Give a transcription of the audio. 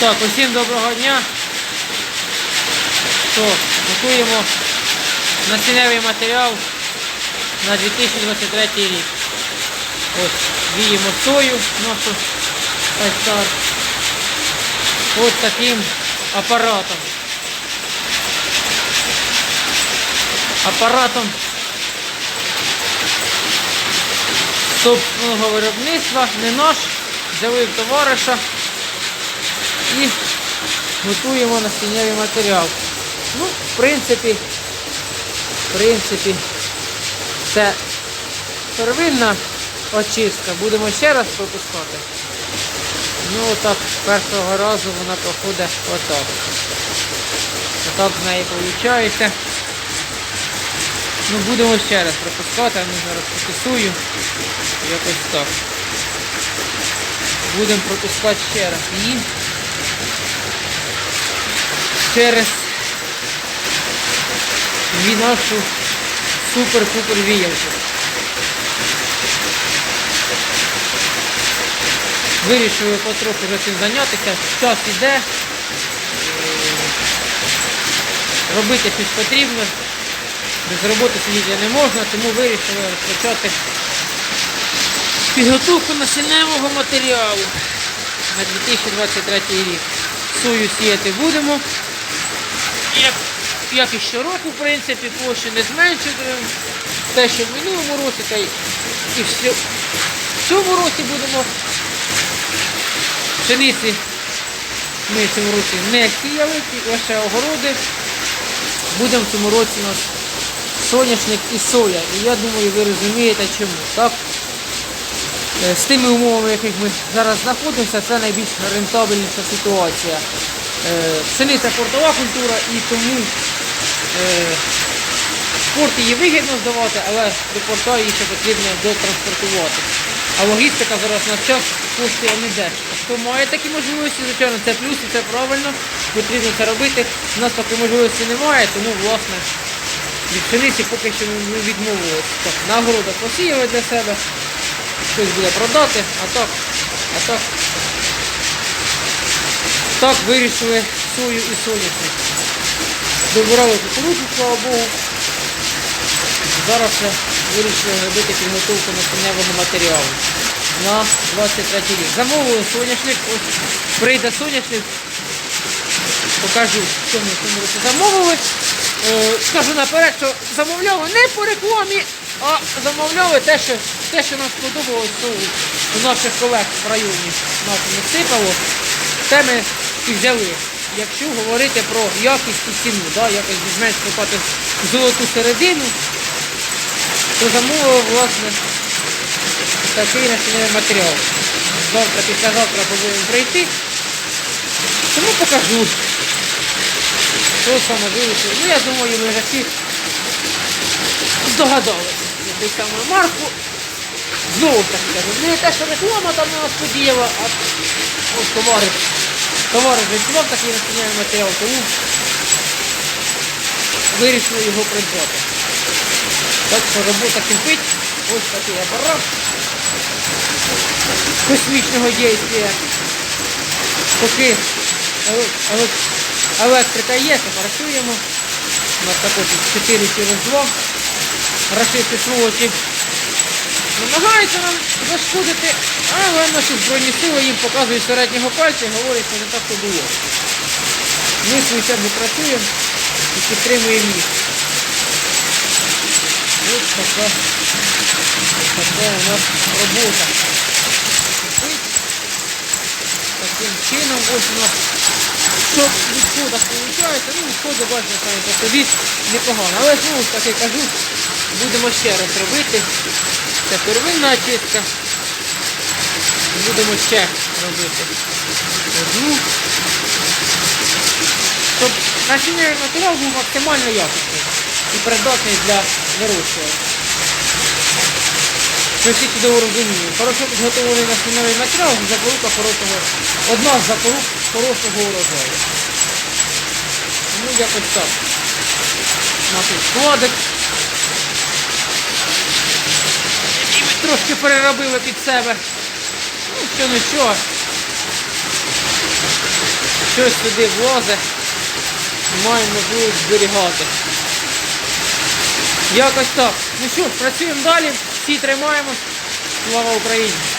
Так, усім доброго дня. Що, готуємо насінневий матеріал на 2023 рік. Ось, віємо сою нашу айстар. Ось таким апаратом. Апаратом собственного виробництва, не наш, взяли в товариша і готуємо насіннєвий матеріал. Ну, в принципі, в принципі, це первинна очистка. Будемо ще раз пропускати. Ну, отак, першого разу вона проходить отак. Отак з неї виходить. Ну, будемо ще раз пропускати, ну зараз потестую. Якось так. Будемо пропускати ще раз її. Через нашу супер-пупер віялку. Вирішую потроху вже цим зайнятися. Час іде. Робити щось потрібно. Без роботи сидіти не можна, тому вирішили розпочати підготовку насінневого матеріалу на 2023 рік. Сою сіяти будемо. Як, як і щороку, в принципі, площу не зменшуємо. Те, що в минулому році, та й і в цьому році будемо пшениці ми в цьому році не сіяли, лише огороди. Будемо в цьому році у нас соняшник і соя. І я думаю, ви розумієте чому. Так? Е, З тими умовами, в яких ми зараз знаходимося, це найбільш рентабельніша ситуація. Е, Пшениця портова культура і тому е, спорт її вигідно здавати, але до порта її ще потрібно дотранспортувати. А логістика зараз на час коштує не дешево. Хто має такі можливості, звичайно, це плюс і це правильно, потрібно це робити. У нас такої можливості немає, тому власне від пшениці поки що ми відмовилися. Так, на огородах посіяли для себе, щось буде продати, а так, а так. Так вирішили сою і соняшник. Добирали кукурудзу, слава Богу. Зараз ще вирішили робити підготовку насінневого матеріалу на 23 рік. Замовили соняшник, ось прийде соняшник, покажу, що ми в цьому році замовили. Е, скажу наперед, що замовляли не по рекламі, а замовляли те, що, те, що нам сподобалось ну, у наших колег в районі нашому сипало, те ми і взяли. Якщо говорити про якість і ціну, да, якось більш-менш шукати золоту середину, то замовив власне такий насіннєвий матеріал. Завтра, післязавтра повинен прийти. Тому покажу. Що саме вирішив. Ну я думаю, ми вже всі здогадалися. Якусь саме марку. Знову ж таки кажу, не те, що реклама там на нас подіяла, а ось товариш. Товариш відчував такий насіннєвий матеріал, тому вирішили його придбати. Так що робота кипить. Ось такий апарат космічного дійства. Поки еле- еле- електрика є, то працюємо. У нас також 4 через 2. Рашисти сволочі намагаються нам зашкодити, але наші збройні сили їм показують середнього пальця і говорять, що не так то було. Ми свою чергу працюємо і підтримуємо їх. Ось така, така у нас робота. Таким чином ось у нас що в відходах виходить, ну відходи бачите самі по собі непогано. Але знову ж таки кажу, будемо ще раз робити. Це первинна очистка. Будемо ще робити одну. Щоб насіннєвий матеріал був максимально якісний і придатний для вирощування. Ми всі чудово розуміємо. Хорошо підготовлений насіннєвий матеріал запорука хорошого, одна з запорук хорошого урожаю. Ну якось так. Наш складик. Трошки переробили під себе. Ну, що нічого. щось сюди влазить, маємо будуть зберігати. Якось так. Ну що працюємо далі, всі тримаємось. Слава Україні!